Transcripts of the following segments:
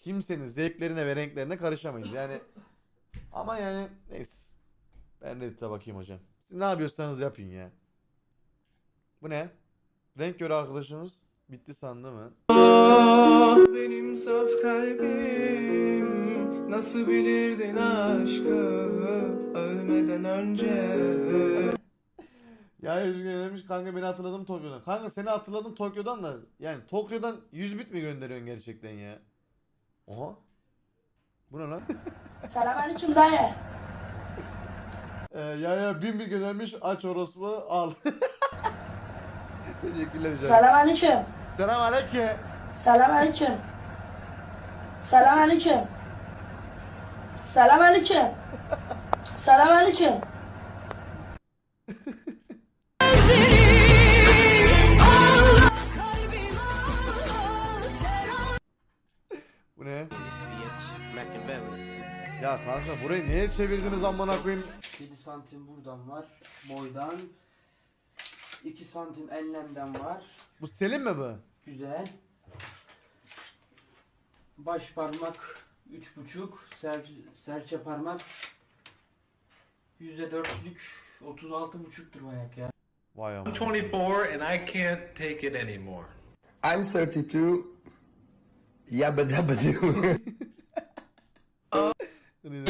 kimsenin zevklerine ve renklerine karışamayız. Yani ama yani neyse. Ben Reddit'e bakayım hocam. Siz ne yapıyorsanız yapın ya. Bu ne? Renk göre arkadaşımız bitti sandı mı? Benim saf kalbim Nasıl bilirdin aşkı Ölmeden önce Ya Yüzgün demiş kanka beni hatırladım Tokyo'dan. Kanka seni hatırladım Tokyo'dan da yani Tokyo'dan 100 bit mi gönderiyorsun gerçekten ya? Oha. Bu ne lan? Selamünaleyküm dayı. Ee, ya ya bin bir göndermiş aç orospu al. Teşekkürler canım. Selamünaleyküm. Selam aleyküm. Selamünaleyküm. Selamünaleyküm. Selamünaleyküm. Selamünaleyküm. Kanka burayı niye çevirdiniz amına koyayım? 7 santim buradan var. Boydan. 2 santim enlemden var. Bu Selim mi bu? Güzel. Baş parmak 3,5. Ser, serçe parmak %4'lük 36,5'tur bu ayak ya. Vay amına. I'm 24 and I can't take it anymore. I'm 32. Yabba dabba doo. Tüm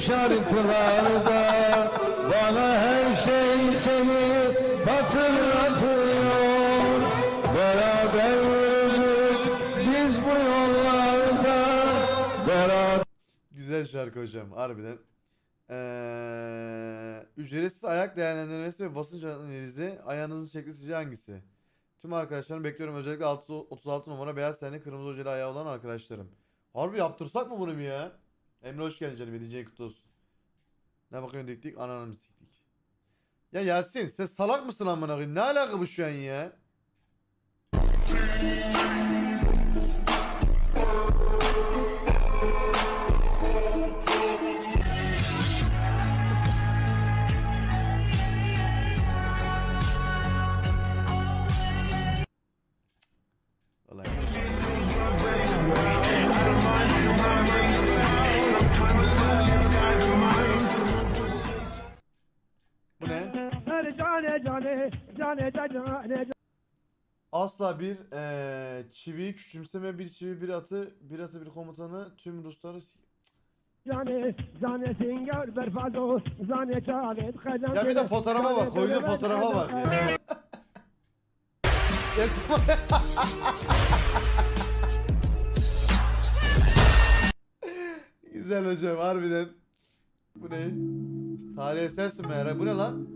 şarkılarda Bana her şey seni hatırlatıyor Beraber biz bu yollarda Beraber Güzel şarkı hocam harbiden. Ee, ücretsiz ayak değerlendirmesi ve basınç analizi ayağınızın şekli sizce hangisi? Tüm arkadaşlarım bekliyorum özellikle 6 36 numara beyaz tenli kırmızı hocayla ayağı olan arkadaşlarım. Harbi yaptırsak mı bunu bir ya? Emre hoş geldin canım 7. kutlu olsun. Ne bakıyorsun dik dik ananı siktik. Ya Yasin sen salak mısın amına koyayım? Ne alaka bu şu an ya? Asla bir eee çiviyi küçümseme bir çivi bir atı bir atı bir komutanı tüm Rusları s- Ya bir de fotoğrafa bak koyduğu fotoğrafa bak ya. Sonra- Güzel hocam harbiden. Bu ne? Tarih esersin meğer. Bu ne lan?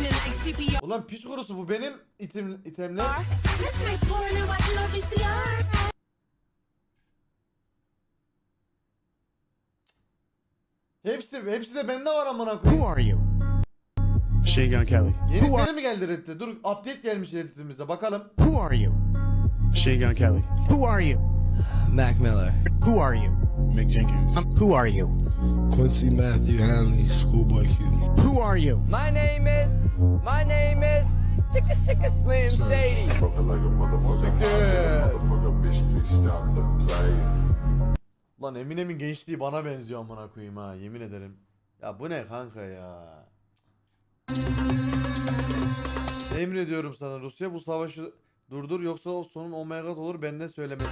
On it like CPR. Ulan piç kurusu bu benim item, itemler. Hepsi hepsi de bende var amına koyayım. Who are you? Machine Gun Kelly. Yeni seri mi geldi Reddit'e? Dur update gelmiş Reddit'imize bakalım. Who are you? Machine Gun Kelly. Who are you? Mac Miller Who are you? Mick Jenkins. Um, who are you? Quincy Matthew Hanley Schoolboy Q Who are you? My name is, my name is Chicka Chicka Slim Shady. Lan Eminem'in gençliği bana benziyor amına koyayım ha yemin ederim. Ya bu ne kanka ya? Emrediyorum sana Rusya bu savaşı durdur yoksa o sonun oh my god olur benden söylemesi.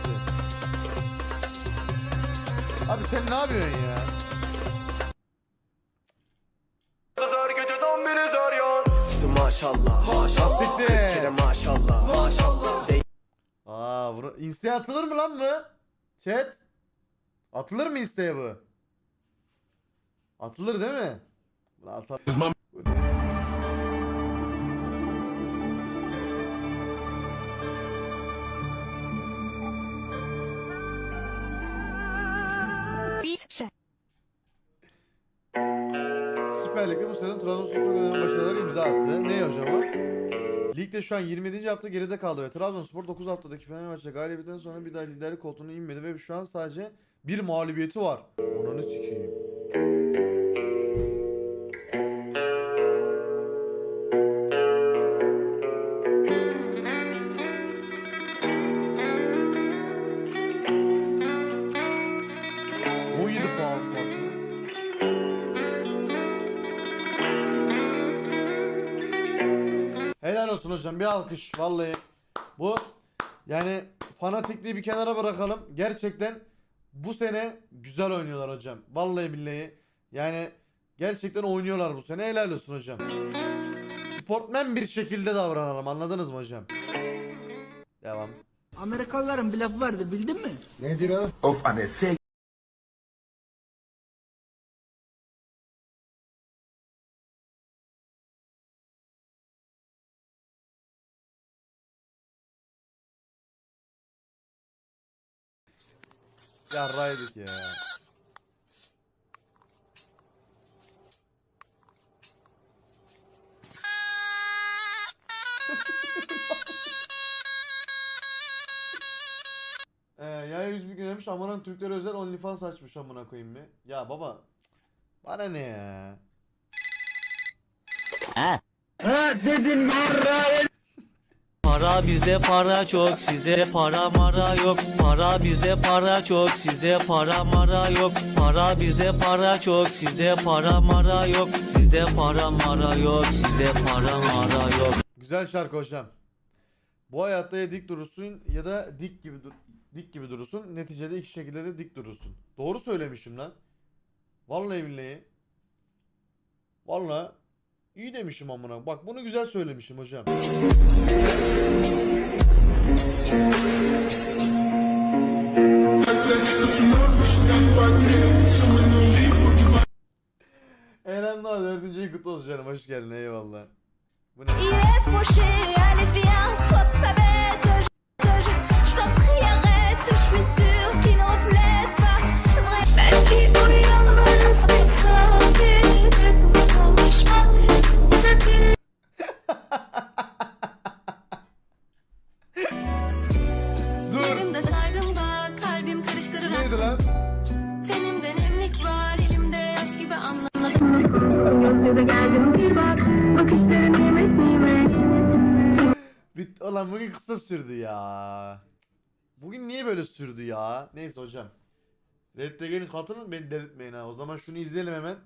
Abi sen ne yapıyorsun ya? Maşallah. Maşallah. Siktir. maşallah. Maşallah. Aa bunu instaya atılır mı lan bu? Chat. Atılır mı instaya bu? Atılır değil mi? Lan atar. Bu ne? Süper Lig'de bu sezon Trabzonspor çok önemli başarılara imza attı. Ne hocam o? Ligde şu an 27. hafta geride kaldı ve Trabzonspor 9 haftadaki Fenerbahçe galibiyetinden sonra bir daha liderlik koltuğuna inmedi ve şu an sadece bir mağlubiyeti var. Ananı sikeyim. ...17 puan farklı. Helal olsun hocam bir alkış vallahi. Bu yani fanatikliği bir kenara bırakalım. Gerçekten bu sene güzel oynuyorlar hocam. Vallahi billahi. Yani gerçekten oynuyorlar bu sene. Helal olsun hocam. Sportmen bir şekilde davranalım. Anladınız mı hocam? Devam. Amerikalıların bir lafı vardır bildin mi? Of anne sen Yarraydık ya. Ee, ya 100 bin demiş amına Türklere özel OnlyFans açmış amına koyayım bir. Ya baba bana ne ya? Para bizde para çok sizde para mara yok Para bizde para çok sizde para mara yok Para bizde para çok sizde para mara yok Sizde para mara yok sizde para mara yok Güzel şarkı hocam. Bu hayatta ya dik durursun ya da dik gibi dur dik gibi durursun. Neticede iki şekilde de dik durursun. Doğru söylemişim lan. Vallahi billahi. Vallahi iyi demişim amına. Bak bunu güzel söylemişim hocam. Eren daha dördüncü kutlu olsun canım. Hoş geldin eyvallah. Bu ne? Bit Ulan bugün kısa sürdü ya. Bugün niye böyle sürdü ya? Neyse hocam. Red Degen'in katılın beni delirtmeyin ha. O zaman şunu izleyelim hemen.